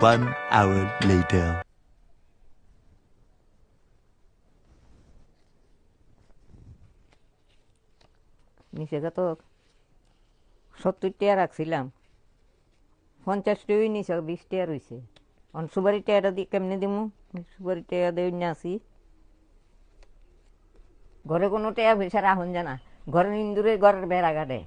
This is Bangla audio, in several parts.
One hour later. নিচে সত্তর টাকা রাখছিলাম, পঞ্চাশ টাকাই নিচে বিশ টাকা রয়েছে অন সুপারি টাকাটা দিয়ে কেমনে দিমু? সুপারি টাকা দিয়ে না আসি। ঘরে কোনো টাকা পয়সা রাখুন জানা। ঘরের ইন্দুরে ঘরের বেড়া কাটে।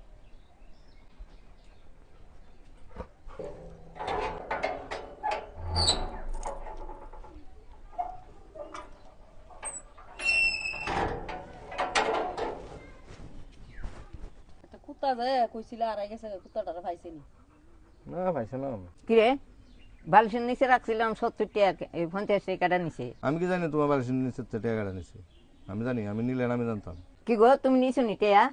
কুত্তা যায় কইছিল আর গেছে কুত্তাটা পাইছেনি না পাইছে না। কিরে বালিশের নিচে রাখছিলাম সত্তর টাকা এই পঞ্চাশ টাকাটা নিচে আমি কি জানি তোমার বাড়ির নিচে টাকাটা নিছে? আমি জানি আমি নিলে আমি জানতাম। কি গো তুমি নিছো নি টেয়া?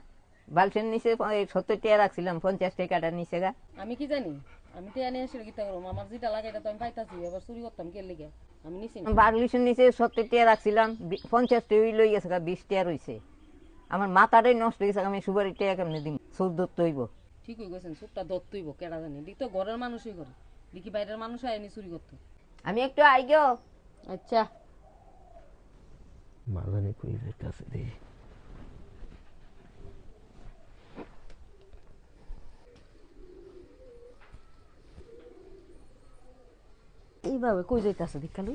বালিশের নিচে এই সত্তর টাকা রাখছিলাম পঞ্চাশ টাকাটা নিচে গা। আমি কি জানি? আমি তো এনে এসে গীতা করব আমার যেটা লাগে এটা তো আমি পাইতাছি এবার চুরি করতাম কে লেগে? আমি নিছি না। বাগলিশের নিচে সত্তর টাকা রাখছিলাম পঞ্চাশ টাকা লই গেছে গা, বিশ টাকা রয়েছে আমার মাথাটাই নষ্ট হয়ে গেছে আমি সুপারি টাকা কেমনি দিম? চৌদ্দ তৈব ঠিক হয়ে গেছেন চুপটা দত্তইব কেডা জানি। দিক তো ঘরের মানুষই করে। দেখি বাইরের মানুষ আয়নি চুরি করতো। আমি একটু আই গো আচ্ছা। মালানি কই যাইতাছে দে এইভাবে কই যাইতাছে দীক্ষালু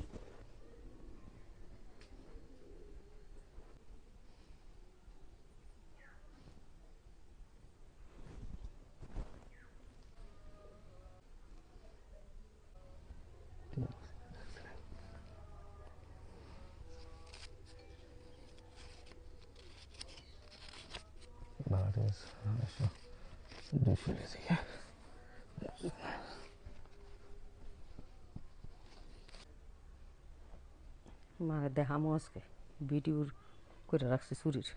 মা দেখামো আজকে ভিডিওর করে রাখছি চুরির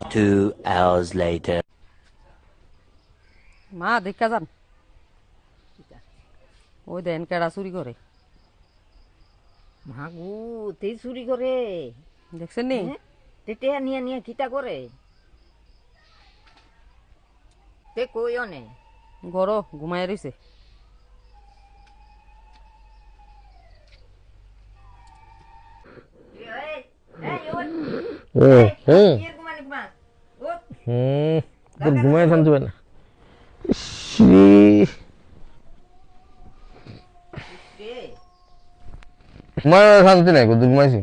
Two hours later. মা দেখা যান ওই দেন কেডা চুরি করে মাগু তেই চুরি করে দেখছেন নি হ্যাঁ? তে টেয়া নিয়ে নিয়ে কিতা করে তে কই অনে গরো ঘুমাই রইছে ঘুমায় শান্তি পায় না ঘুমায় শান্তি নাই কত ঘুমাইছি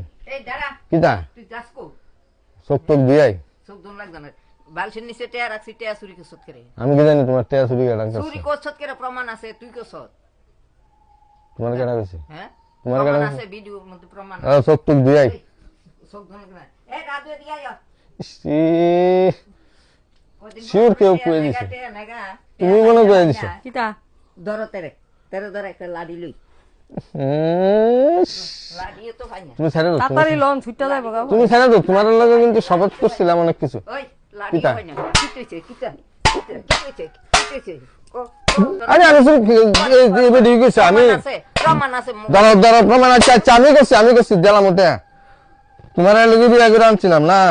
কিতা চোখ টোক দিয়াই? চোখ দোন লাগবে না। বালসের নিচে টেয়া রাখছি টেয়া চুরি করছত করে? আমি কি জানি তোমার টেয়া চুরি করছে? চুরি করছত করে? প্রমাণ আছে তুই করছত। তোমার কেডা কইছে হ্যাঁ? তোমার প্রমাণ আছে ভিডিওর মধ্যে প্রমাণ আর চোখ টোক দিয়াই। চোখ দোন লাগবে কেউ কয়ে দিছে। তুমি মনে কয়ে দিছো। কিতা? ধরো তেরে তেরে ধরে একটা লাডি লই। তুমি ছেড়ে তোমার লগে কিন্তু শপথ করছিলাম অনেক কিছু। আরে আমি প্রমাণ আছে আচ্ছা আমি করছি আমি করছি দিলাম ওটা। তোমার লগে বিয়া করে আনছিলাম না?